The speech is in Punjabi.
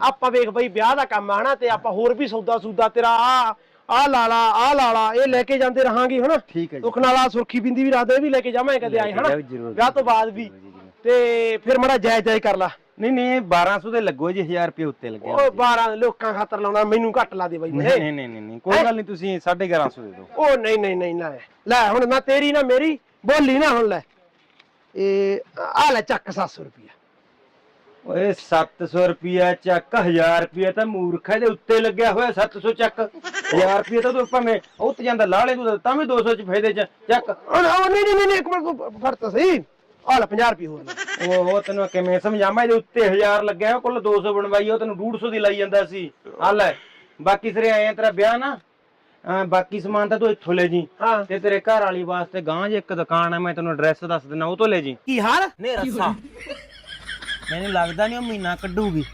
ਆਪਾਂ ਵੇਖ ਬਈ ਵਿਆਹ ਦਾ ਕੰਮ ਆ ਹਨਾ ਤੇ ਆਪਾਂ ਹੋਰ ਵੀ ਸੌਦਾ ਸੂਦਾ ਤੇਰਾ ਆ ਆ ਲਾਲਾ ਆ ਲਾਲਾ ਇਹ ਲੈ ਕੇ ਜਾਂਦੇ ਰਹਾਂਗੇ ਹਨਾ? ਠੀਕ ਹੈ ਜੀ। ਦੁੱਖ ਨਾਲ ਆ ਸੁਰਖੀ ਬਿੰਦੀ ਵੀ ਰਾਦੇ ਵੀ ਲੈ ਕੇ ਜਾਵਾਂਗੇ ਕਦੇ ਆਏ ਹਨਾ? ਜਾਓ, ਜ਼ਰੂਰ। ਵਿਆਹ ਤੋਂ ਬਾਅਦ ਵੀ। ਤੇ ਫਿਰ ਮੜਾ ਜਾਇਜ਼ ਜਾਇਜ਼ ਕਰ ਲਾ। ਨਹੀਂ ਨਹੀਂ 1200 ਦੇ ਲੱਗੋ ਜੀ 1000 ਰੁਪਏ ਉੱਤੇ ਲੱਗਿਆ ਉਹ 12 ਲੋਕਾਂ ਖਾਤਰ ਲਾਉਣਾ ਮੈਨੂੰ ਘੱਟ ਲਾ ਦੇ ਬਾਈ ਨਹੀਂ ਨਹੀਂ ਨਹੀਂ ਨਹੀਂ, ਨਹੀਂ ਕੋਈ ਗੱਲ ਨਹੀਂ ਤੁਸੀਂ 1150 ਦੇ ਦਿਓ। ਉਹ ਨਹੀਂ ਨਹੀਂ ਨਹੀਂ ਲੈ ਲੈ ਹੁਣ ਨਾ ਤੇਰੀ ਨਾ ਮੇਰੀ ਬੋਲੀ ਨਾ ਹੁਣ ਲੈ। ਇਹ ਆ ਲੈ ਚੱਕ 700 ਰੁਪਿਆ ਓਏ 700 ਰੁਪਿਆ ਚੱਕ 1000 ਰੁਪਿਆ ਤਾਂ ਮੂਰਖਾ ਦੇ ਉੱਤੇ ਲੱਗਿਆ ਹੋਇਆ 700 ਚੱਕ। 1000 ਰੁਪਿਆ ਤਾਂ ਤੂੰ ਭਾਵੇਂ ਉੱਤ ਜਾਂਦਾ ਲਾਲੇ ਤੂੰ ਤਾਂ ਵੀ 200 ਚ ਫਾਇਦੇ ਚ ਚੱਕ। ਉਹ ਨਹੀਂ ਨਹੀਂ ਨਹੀਂ ਇੱਕ ਮਿੰਟ ਫੜ ਤਾਂ ਸਹੀ। ਆ ਲੈ 50 ਰੁਪਏ ਹੋਰ। ਉਹ ਉਹ ਤੈਨੂੰ ਕਿਵੇਂ ਸਮਝਾਵਾਂ ਇਹਦੇ ਉੱਤੇ 1000 ਲੱਗਿਆ ਕੁੱਲ 200 ਬਣਵਾਈ ਉਹ ਤੈਨੂੰ 150 ਦੀ ਲਾਈ ਜਾਂਦਾ ਸੀ। ਆ ਲੈ ਬਾਕੀ ਸਿਰੇ ਆਏ ਆ ਤੇਰਾ ਵਿਆਹ ਨਾ। ਬਾਕੀ ਸਮਾਨ ਤਾਂ ਤੂੰ ਇੱਥੋਂ ਲੈ ਜੀ। ਹਾਂ। ਤੇ ਤੇਰੇ ਘਰ ਵਾਲੀ ਵਾਸਤੇ ਗਾਂ ਜੇ ਇੱਕ ਦੁਕਾਨ ਆ ਮੈਂ ਤੈਨੂੰ ਐਡਰੈਸ ਦੱਸ ਦਿੰਦਾ ਉਹ ਤੋਂ ਲੈ ਜੀ। ਕੀ ਹਾਲ? ਨੇ ਰੱਸਾ। ਮੈਨੂੰ ਲੱਗਦਾ ਨਹੀਂ ਉਹ ਮਹੀਨਾ ਕੱਢੂਗੀ।